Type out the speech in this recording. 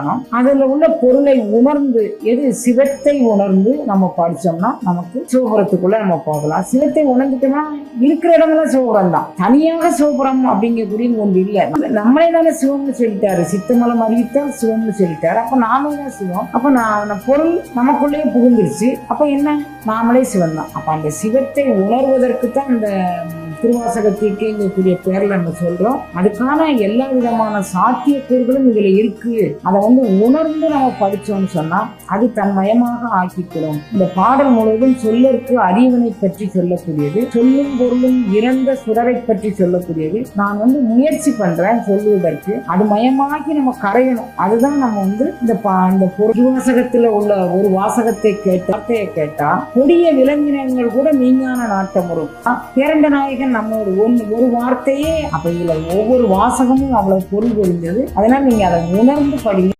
தியானம் அதில் உள்ள பொருளை உணர்ந்து எது சிவத்தை உணர்ந்து நம்ம படித்தோம்னா நமக்கு சிவபுரத்துக்குள்ள நம்ம போகலாம். சிவத்தை உணர்ந்துட்டோம்னா இருக்கிற இடமெல்லாம் சிவபுரம் தான் தனியாக சிவபுரம் அப்படிங்கக்கூடிய ஒன்று இல்லை. நம்மளே தானே சிவம்னு சொல்லிட்டாரு. சித்தமலம் அறிவித்தால் சிவம்னு சொல்லிட்டாரு. அப்போ நாமே தான் சிவம்? அப்போ நான் அந்த பொருள் நமக்குள்ளேயே புகுந்துருச்சு. அப்போ என்ன? நாமளே சிவன் தான் அப்போ அந்த சிவத்தை உணர்வதற்கு தான் அந்த இந்த திருவாசகத்திற்கேங்கக்கூடிய பேரில் நம்ம சொல்றோம். அதுக்கான எல்லா விதமான சாத்தியக்கூறுகளும் இதுல இருக்கு. அதை வந்து உணர்ந்து நம்ம படிச்சோம்னு சொன்னா அது தன்மயமாக ஆக்கிக்கிறோம் இந்த பாடல் முழுவதும் சொல்லற்கு அறிவனை பற்றி சொல்லக்கூடியது சொல்லும் பொருளும் இறந்த சுடரை பற்றி சொல்லக்கூடியது. நான் வந்து முயற்சி பண்றேன் சொல்லுவதற்கு. அது மயமாக்கி நம்ம கரையணும். அதுதான் நம்ம வந்து இந்த பா இந்த பொருள். வாசகத்துல உள்ள ஒரு வாசகத்தை கேட்டு வார்த்தையை கேட்டா கொடிய விலங்கினங்கள் கூட நீங்கான நாட்டம் வரும். பேரண்ட நாயகன் நம்ம ஒரு ஒன்று ஒரு வார்த்தையே அப்போ இதில் ஒவ்வொரு வாசகமும் அவ்வளவு பொருள் புரிஞ்சது அதனால் நீங்க அதை உணர்ந்து படி